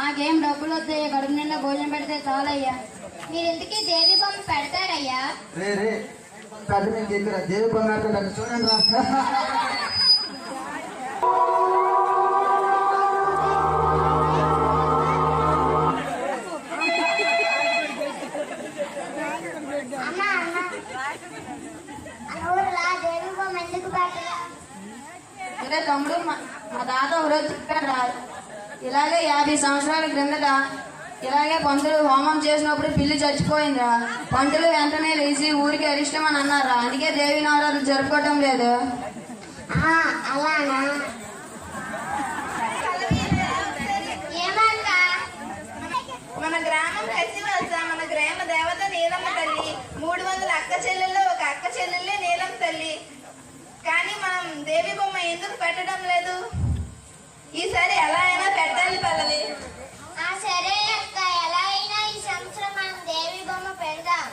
మాకేం డబ్బులు వస్తాయి కడుపు నిండా భోజనం పెడితే చాలయ్యా. మీరు ఇంతకీ దేవి బొమ్మ పెడతారయ్యా? రే రే పెద్ద నేను దగ్గర దేవి చూడండి బొమ్మ అరే తమ్ముడు మా తాత ఒకరోజు చెప్పాడు రా. ఇలాగే యాభై సంవత్సరాల క్రిందట ఇలాగే పంతులు హోమం చేసినప్పుడు పిల్లి చచ్చిపోయిందిరా. పంతులు వెంటనే లేచి ఊరికి అరిష్టం అని అన్నారా అందుకే దేవి నవరాత్రులు జరుపుకోవటం లేదు. అలానా? మన గ్రామం కసివలస మన గ్రామ దేవత నీలమ్మ తల్లి మూడు వందల అక్క చెల్లెల్లో ఒక అక్క చెల్లెల్లే నీలమ్మ తల్లి. కానీ మనం దేవి బొమ్మ ఎందుకు పెట్టడం లేదు? ఈసారి ఎలా అయినా పెట్టాలి పల్లవి. ఆ సరే అక్క ఎలా అయినా ఈ సంవత్సరం మనం దేవి బొమ్మ పెడదాం.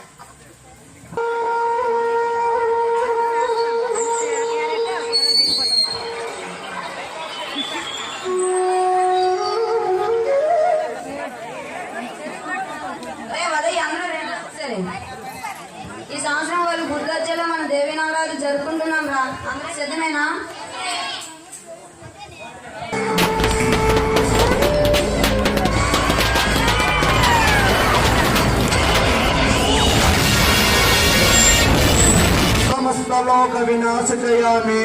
ఈ సంవత్సరం వాళ్ళు గుర్తొచ్చేలా మన దేవి నవరాత్రులు జరుపుకుంటున్నాం రా. అందరూ సిద్ధమేనా? సమస్త లోక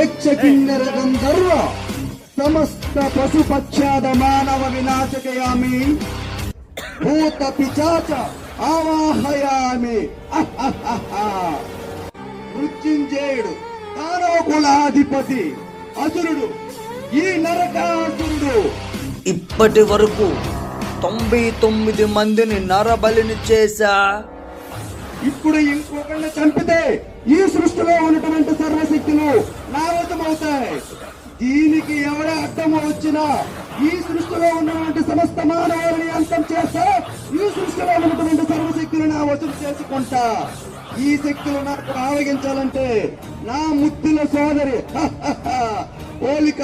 యక్ష గంధర్వ సమస్త పశుపక్షాద మానవ వినాశకయామి. భూత పిచాచ ఆవాహయామి. అహహహ. మృత్యుంజయుడు తారోకులాధిపతి అసురుడు ఈ నరకాసురుడు. ఇప్పటి వరకు తొంభై తొమ్మిది మందిని నరబలిని చేశా. ఇప్పుడు ఇంకొకళ్ళు చంపితే ఈ సృష్టిలో ఉన్నటువంటి సర్వశక్తులు నావతమవుతాయి దీనికి ఎవడ అడ్డం వచ్చినా ఈ సృష్టిలో ఉన్నటువంటి సమస్త మానవులని అంతం చేస్తా ఈ సృష్టిలో ఉన్నటువంటి సర్వశక్తులు నా వసూలు చేసుకుంటా ఈ శక్తులు నాకు ఆవగించాలంటే నా ముత్తుల సోదరి హహహ, ఓలిక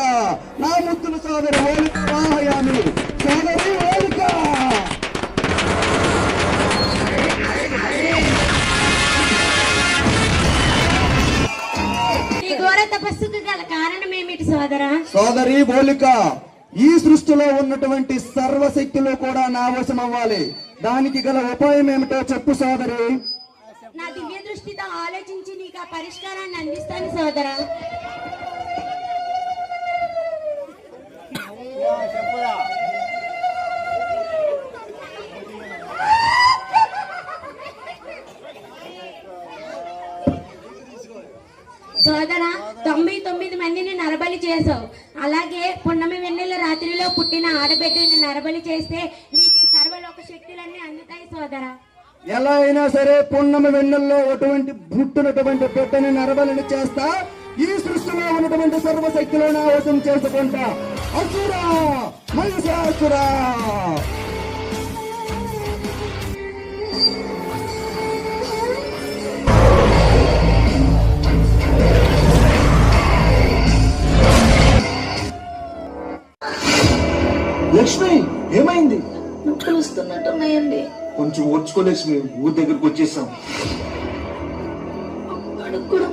నా ముత్తుల సోదరి ఓలిక వాహయామి. సోదరి ఓలిక! తపస్సుకు గల కారణం ఏమిటి సోదరా? సోదరి బోలిక ఈ సృష్టిలో ఉన్నటువంటి సర్వశక్తులు కూడా నా వశం అవ్వాలి. దానికి గల ఉపాయం ఏమిటో చెప్పు సోదరి. నా దివ్య దృష్టితో ఆలోచించి నీకు ఆ పరిష్కారాన్ని అందిస్తాను సోదరా. సోదర తొంభై తొమ్మిది మందిని నరబలి చేసావు అలాగే పున్నమి వెన్నెల రాత్రిలో పుట్టిన ఆడబిడ్డని నరబలి చేస్తే నీకు సర్వలోక శక్తులన్నీ అందుతాయి సోదర. ఎలా అయినా సరే పున్నమి వెన్నెల్లో అటువంటి పుట్టినటువంటి బిడ్డని నరబలిని చేస్తా ఈ సృష్టిలో ఉన్నటువంటి సర్వశక్తులను నా చేసుకుంటా. అసురా మహిషాసురా! కొంచెం ఓర్చుకో లక్ష్మి ఊరి దగ్గరకు వచ్చేసాం. కూడా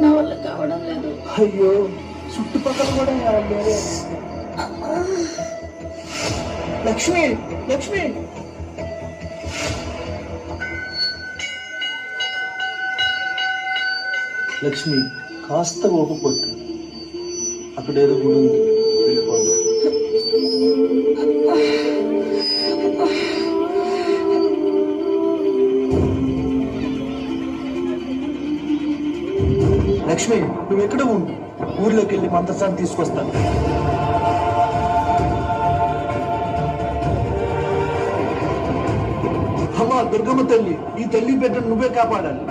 నా వల్ల కావడం లేదు. అయ్యో చుట్టుపక్కల కూడా. లక్ష్మి లక్ష్మి. లక్ష్మి కాస్త ఓపపట్టు అక్కడ ఏదో గుడి ఉంది. లక్ష్మి నువ్వు ఎక్కడ ఉండు? ఊర్లోకి వెళ్ళి మంత్రసాన్ని తీసుకొస్తాను. అమ్మా దుర్గమ్మ తల్లి ఈ తల్లి బిడ్డను నువ్వే కాపాడాలి.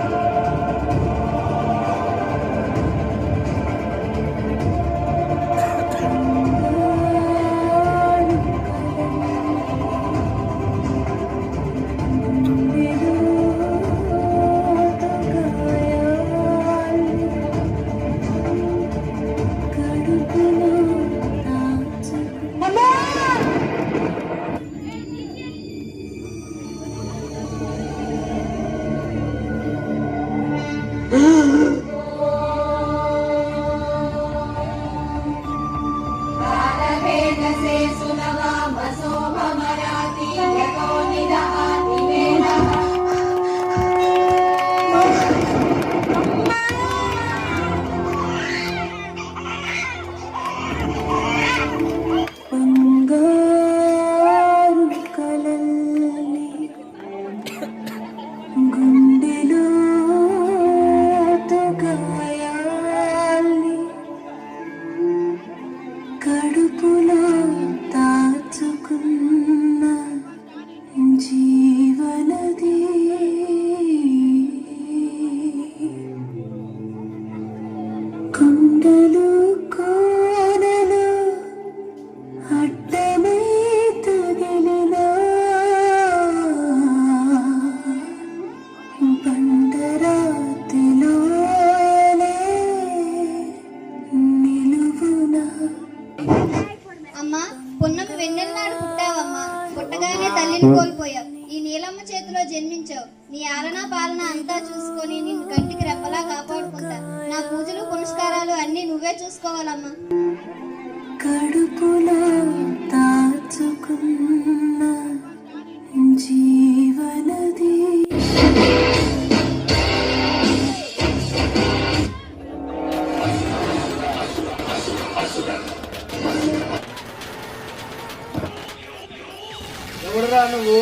ఎవడరా నువ్వు?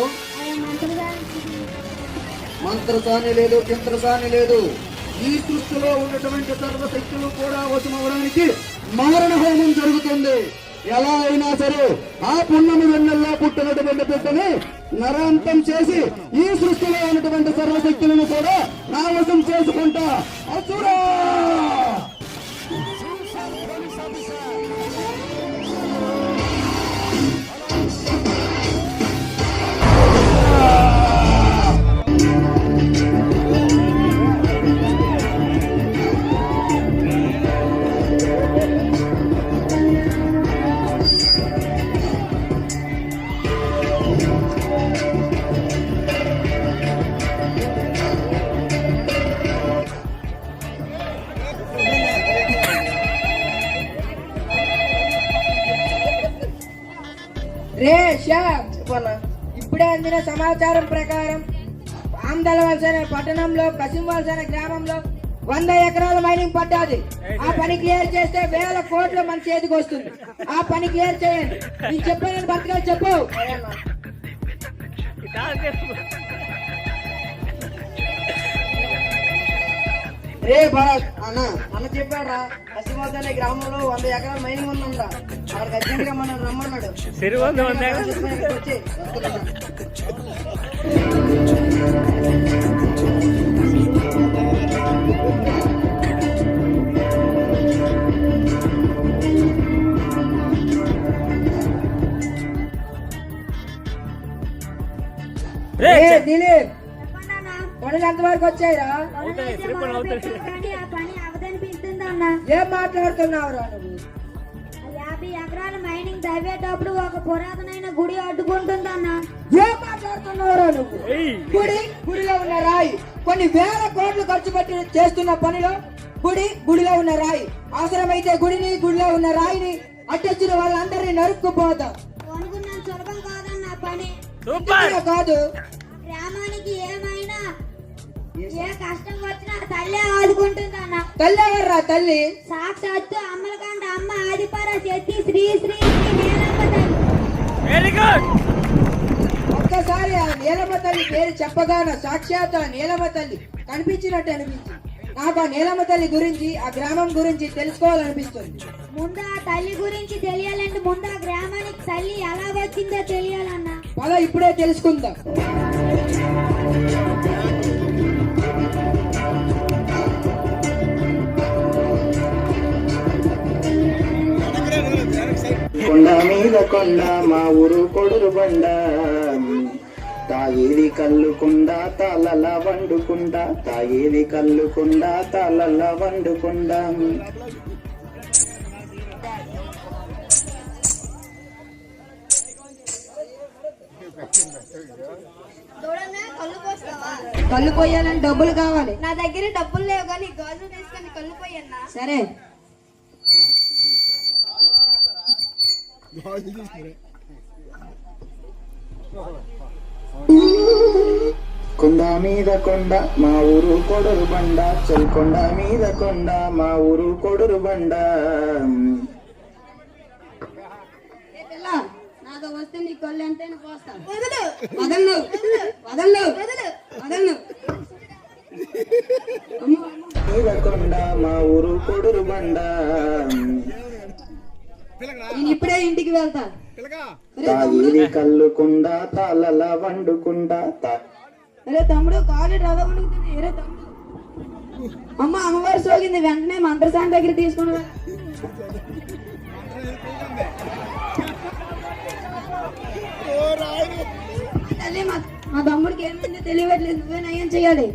మంత్రసాని లేదు కింత్రసాని లేదు. ఈ సృష్టిలో ఉన్నటువంటి సర్వశక్తులు కూడా వశమవడానికి మారణ హోమం జరుగుతుంది. ఎలా అయినా సరే ఆ పున్నమి వెన్నెల్లో పుట్టినటువంటి బిడ్డని నరాంతం చేసి ఈ సృష్టిలో ఉన్నటువంటి సర్వశక్తులను కూడా నా వశం చేసుకుంటా. అసురా! సమాచారం ప్రకారం ఆందలవలస పట్టణంలో కసింవలస గ్రామంలో వంద ఎకరాల మైనింగ్ పడ్డాది. ఆ పని క్లియర్ చేస్తే వేల కోట్లు మన చేతికి వస్తుంది. ఆ పని క్లియర్ చేయండి. నేను చెప్పాను బతకాలి చెప్పు. రే భరత్ అన్న అన్న చెప్పాడ్రా కసిమోద్ అనే గ్రామంలో వంద ఎకరాల మైనింగ్ ఉందంట వాడికి అర్జెంట్గా మనం రమ్మన్నాడు వచ్చి. ఏ దిలీప్ పనులు ఎంతవరకు వచ్చాయిరా కానీ ఆ పని అవదనిపిస్తుంది అన్న? ఏం మాట్లాడుతున్నావురా నువ్వు? యాభై ఎకరాల మైనింగ్ తవ్వేటప్పుడు ఒక పురాతనమైన గుడి అడ్డుకుంటుంది అన్న? ఏం మాట్లాడుతున్నావురా నువ్వు? గుడి గుడిలో ఉన్న రాయి. కొన్ని వేల కోట్లు ఖర్చు పెట్టి చేస్తున్న పనిలో గుడి గుడిలో ఉన్న రాయి. అవసరమైతే గుడిని గుడిలో ఉన్న రాయిని అడ్డొచ్చిన వాళ్ళందరినీ నరుక్కుపోతాం. అనుకున్నాను సులభం కాదన్న పని. కాదు. గ్రామానికి ఏమైనా ఏ కష్టం వచ్చినా తల్లే ఆదుకుంటుంది అన్న తల్లి తల్లి? సాక్షాత్తు అమ్మలకంట అమ్మ ఆదిపర శక్తి శ్రీ శ్రీ శ్రీ నేనమ్మ తల్లి. ఒక్కసారి ఆ నీలమ్మ తల్లి పేరు చెప్పగానే సాక్షాత్ ఆ నీలమ్మ తల్లి కనిపించినట్టు అనిపించింది నాకు ఆ నీలమ్మ తల్లి గురించి ఆ గ్రామం గురించి తెలుసుకోవాలనిపిస్తుంది. ముందు ఆ తల్లి గురించి తెలియాలంటే ముందు ఆ గ్రామానికి తల్లి ఎలా వచ్చిందో తెలియాలన్నా. పద ఇప్పుడే తెలుసుకుందాం. కొండ మీద కొండ మా ఊరు కొడురు బండ. తాగేది కల్లుకుండా తాళల వండుకుండా తాగేది కల్లుకుండా తాళల వండుకుండా కళ్ళు పోయాలని డబ్బులు కావాలి. నా దగ్గర డబ్బులు లేవు కానీ గాజులు తీసుకొని కళ్ళు పోయన్నా సరే. కొండ మీద కొండ మా ఊరు కొడురు బండ. చల్ కొండ మీద కొండ మా ఊరు కొడురు బండ. నాతో వస్తే నీ కళ్ళు ఎంతైనా పోస్తాను వదులు వదలను వదలను. వదలను మీద కొండ మా ఊరు కొడురు బండ. ఇంటికి వెళ్తా. తాగేది కల్లుకుండా తాళల వండుకుండా తా. అరే తమ్ముడు కాలు రవ్వ అరే తమ్ముడు. అమ్మ అమ్మవారు సోకింది. వెంటనే మంత్రసాని దగ్గర తీసుకుని. తల్లి మా మా తమ్ముడికి ఏమైందో తెలియట్లేదు. నువ్వే నయం చేయాలి.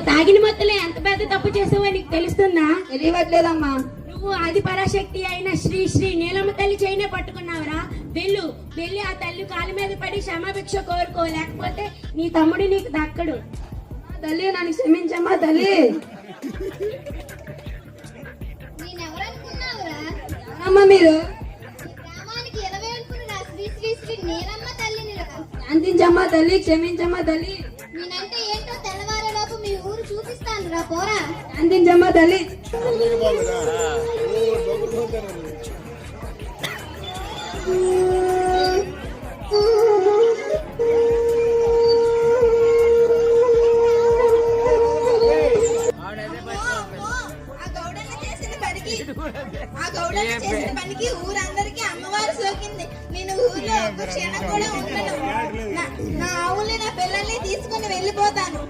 నువ్వు తాగిన మొత్తంలో ఎంత పెద్ద తప్పు చేసావో నీకు తెలుస్తుందా? తెలియట్లేదమ్మా. నువ్వు ఆది పరాశక్తి అయిన శ్రీ శ్రీ నీలమ్మ తల్లి చైనే పట్టుకున్నావురా. వెళ్ళు వెళ్ళి ఆ తల్లి కాలు మీద పడి క్షమాభిక్ష కోరుకో లేకపోతే నీ తమ్ముడు నీకు దక్కడు. తల్లి నన్ను క్షమించమ్మా తల్లి. అమ్మ మీరు. శాంతించమ్మా తల్లి క్షమించమ్మా తల్లి. నేనంటే చూపిస్తాను రా పోరా. శాంతించమ్మా ఆ గౌడన్న చేసిన పనికి ఊరందరికీ అమ్మవారు సోకింది. నేను ఊర్లో ఒక క్షణం కూడా ఉండను. నా- నా ఆవుల్ని నా పిల్లల్ని తీసుకుని వెళ్ళిపోతాను.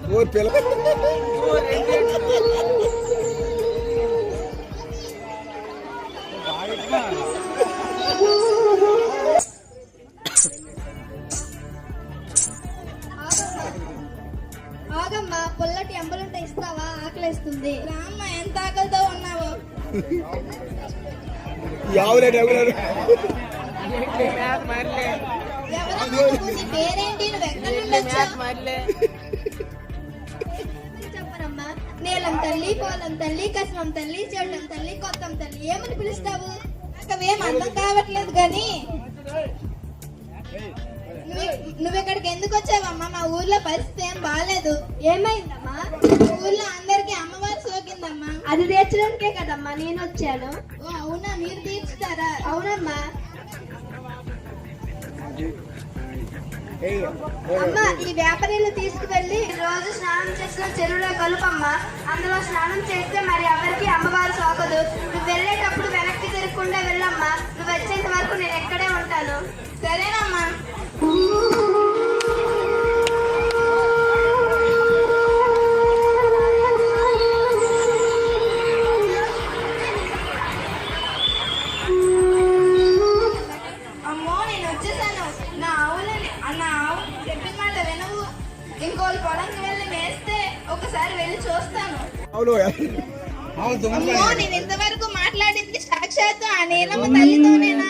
చెప్పనమ్మా నీలం తల్లి పోలం తల్లి కస్మం తల్లి చెడ్డం తల్లి కొత్తం తల్లి ఏమని పిలుస్తావు? నాకవేం అర్థం కావట్లేదు కానీ. నువ్వు ఇక్కడికి ఎందుకు వచ్చావమ్మా? మా ఊర్లో పరిస్థితి ఏం బాగాలేదు ఏమైందమ్మా? ఊర్లో అందరికి అమ్మవారు సోకిందమ్మా. అది తీర్చడానికే కదమ్మా నేను వచ్చాను. అవునా మీరు తీర్చుతారా? అవునమ్మా. అమ్మా ఈ వ్యాపారీలు తీసుకువెళ్ళి రోజు స్నానం చేసిన చెరువులో కలుపమ్మా. అందులో స్నానం చేస్తే మరి ఎవరికి అమ్మవారు సోకదు. నువ్వు వెళ్ళేటప్పుడు వెనక్కి తిరగకుండా వెళ్ళమ్మా. నువ్వు వచ్చేంత వరకు నేను ఎక్కడే ఉంటాను. సరేనమ్మా. అవును నేను ఇంతవరకు మాట్లాడింది సాక్షాత్తు ఆ నీలమ్మ తల్లితోనేనా?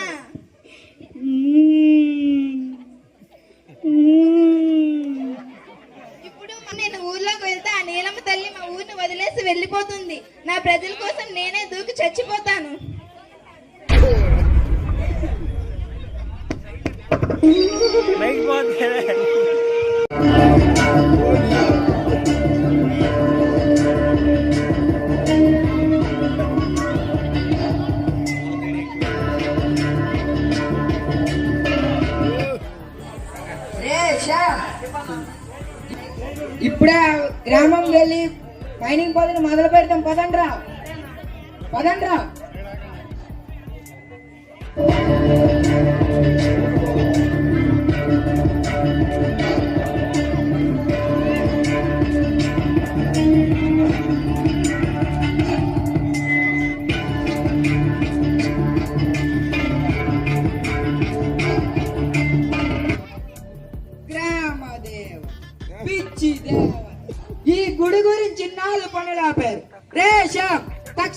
ఇప్పుడే గ్రామం వెళ్ళి మైనింగ్ పనులు మొదలు పెడతాం. పదండ్రా పదండ్రా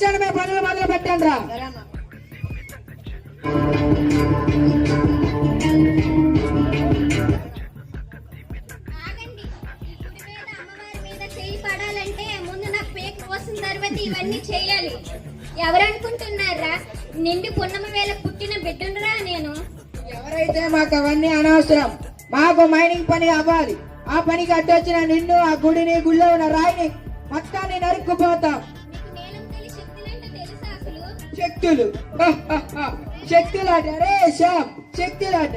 తక్షణమే పనులు మొదలు పెట్టండి రా. ఇవన్నీ చేయాలి ఎవరనుకుంటున్నారా నిండి పున్నమ వేళ పుట్టిన బిడ్డనురా నేను. ఎవరైతే మాకు అవన్నీ అనవసరం మాకు మైనింగ్ పని అవ్వాలి. ఆ పనికి అడ్డొచ్చిన నిన్ను ఆ గుడిని గుళ్ళో ఉన్న రాయిని మొత్తాన్ని నరుక్కుపోతాం. శక్తులు. శక్తులాట. రే శ్యామ్ శక్తులాట.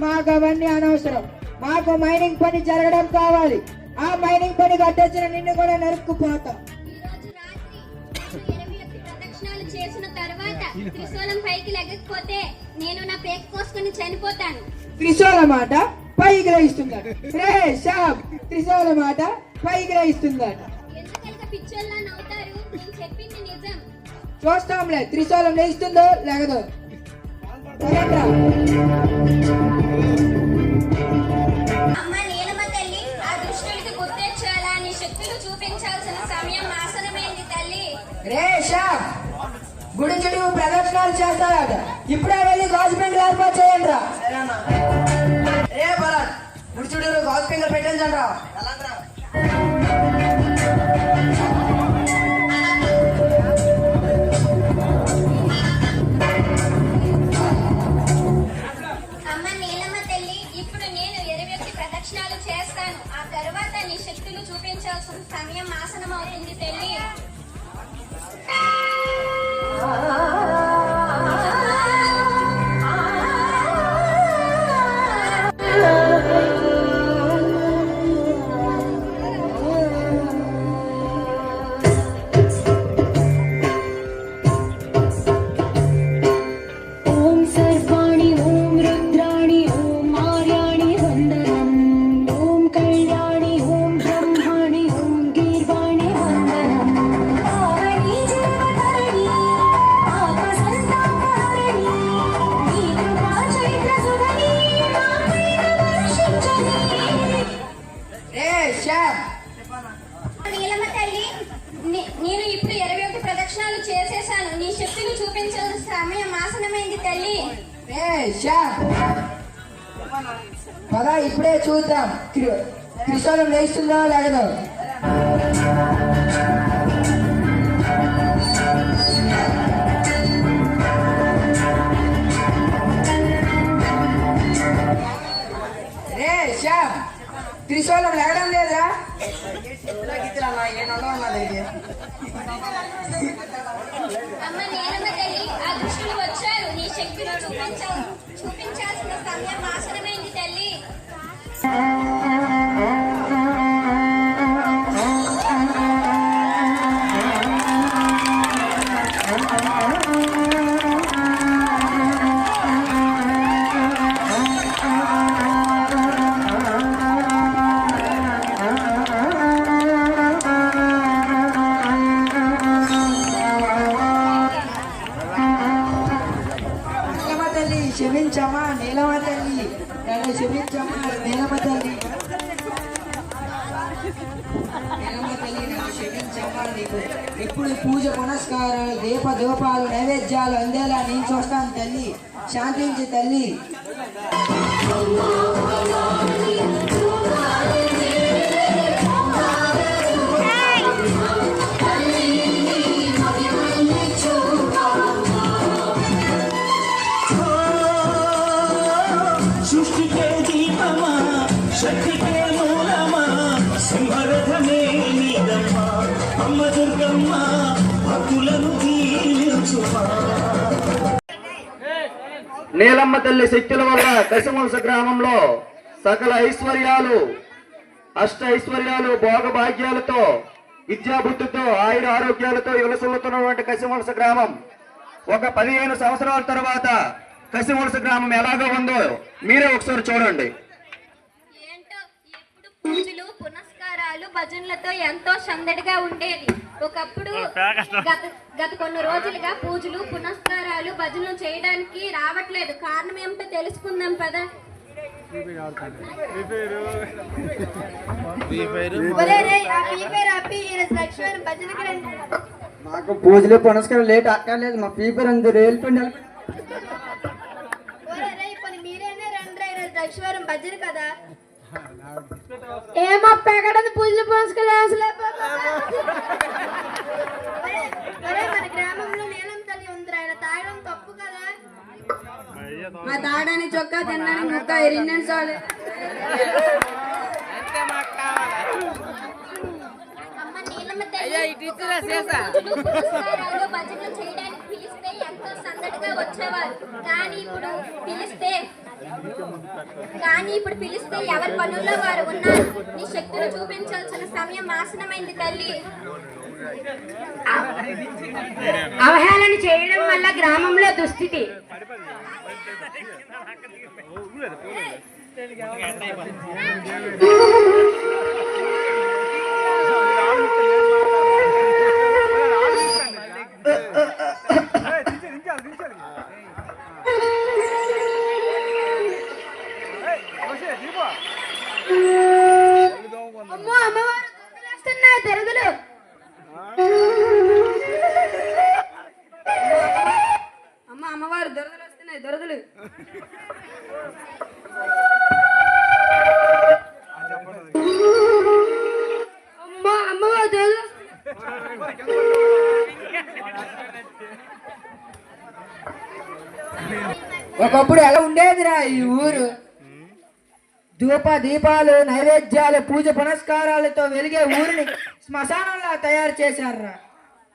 మాకు అవన్నీ అనవసరం. మాకు మైనింగ్ పని జరగడం కావాలి. ఆ మైనింగ్ పనికి అడ్డొచ్చిన నిన్ను కూడా నరుక్కుపోతాం. చేసిన తర్వాత త్రిశూలం పైకి లెగకపోతే నేను నా పేక కోసుకొని చనిపోతాను. త్రిశూల మాట పై గ్రహిస్తుందట రే శ్యామ్ త్రిశూల మాట పై పిచ్చోళ్ళ నవ్వుతారు? నేను చెప్పింది చూస్తాంలే త్రిశూలం లేస్తుందో లేకదో గుడి చుట్టూ ప్రదర్శనలు చేస్తారట ఇప్పుడే వెళ్ళి గాజుపెండ్ ఏర్పాటు చేయండి రా రే భరత్ గుడి చుట్టూ గాజు పింగర్ పెట్టించండి రా ప్రదక్షిణాలు చేస్తాను. ఆ తర్వాత నీ శక్తులు చూపించాల్సిన సమయం ఆసనం అవుతుంది పెళ్ళి నీలమ్మ తల్లి నేను ఇప్పుడు ఇరవై ఒకటి ప్రదక్షిణాలు చేసేసాను. నీ శక్తులు చూపించాల్సిన సమయం ఆసనమైంది తల్లి. పద ఇప్పుడే చూద్దాం. త్రి- త్రిశూలం లేస్తుందో లేకదో త్రిశూలం లేగడం లేదా నీలమ్మ తల్లి శక్తుల వల్ల దశవంశ గ్రామంలో సకల ఐశ్వర్యాలు అష్ట ఐశ్వర్యాలు భోగభాగ్యాలతో విద్యాబుద్ధితో ఆయుర ఆరోగ్యాలతో విలసిల్లుతున్నటువంటి కసిమలస గ్రామం ఒక పదిహేను సంవత్సరాల తర్వాత కసిమలస గ్రామం ఎలాగో ఉందో మీరే ఒకసారి చూడండి. భజనలతో ఎంతో సందడిగా ఉండేది. ఒకప్పుడు గత గత కొన్ని రోజులుగా పూజలు పునస్కారాలు భజనలు చేయడానికి రావట్లేదు. కారణం ఏమిటో తెలుసుకుందాం పదా. మాకు పూజలు పునస్కారం లేట్ అక్కర్లేదు. మా పీపర్ అందు రేల్పండి ఏమో పెగడది పూజలు పునస్కారం అసలే మన గ్రామంలో నీలం తల్లి ఉంది ఆయన తాగడం తప్పు కదా. మా తాడని చొక్కా తినడానికి ముక్క ఎరిన్నెండు సార్లు చేయడానికి పిలిస్తే ఎంతో సందడిగా వచ్చేవారు కానీ ఇప్పుడు పిలిస్తే కానీ ఇప్పుడు పిలిస్తే ఎవరి పనుల్లో వారు ఉన్నారు? నీ శక్తులు చూపించాల్సిన సమయం నాశనమైంది తల్లి. అవహేళన చేయడం వల్ల గ్రామంలో దుస్థితి. అమ్మో అమ్మవారు వస్తున్నాయి తెరదులు అమ్మ అమ్మవారు దొరదలు వస్తున్నాయి దొరదలు. అమ్మ అమ్మవారు తెరదులు ఒకప్పుడు ఎలా ఉండేదిరా ఈ ఊరు? ధూప దీపాలు నైవేద్యాలు పూజ పునస్కారాలతో వెలిగే ఊరిని శ్మశానంలా తయారు చేశారురా.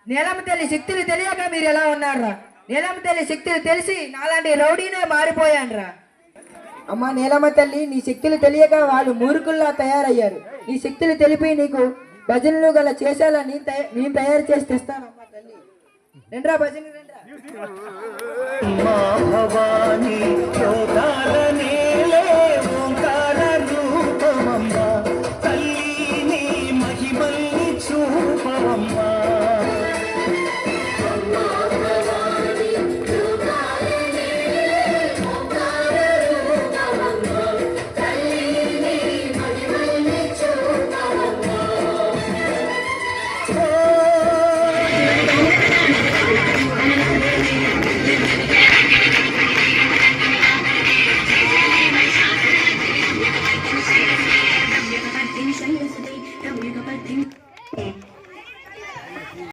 నీలం తల్లి శక్తులు తెలియక మీరు ఎలా ఉన్నారా నీలమ్మ తల్లి శక్తులు తెలిసి నాలాంటి రౌడీనే మారిపోయానురా. అమ్మ నీలమ్మ తల్లి నీ శక్తులు తెలియక వాళ్ళు మూర్ఖుల్లా తయారయ్యారు. నీ శక్తులు తెలిపి నీకు భజనలు గల చేసేయాలని తయ- నేను తయారు చేసి తెస్తానమ్మా తల్లి. రెండ్రా భజన రెండ్రా.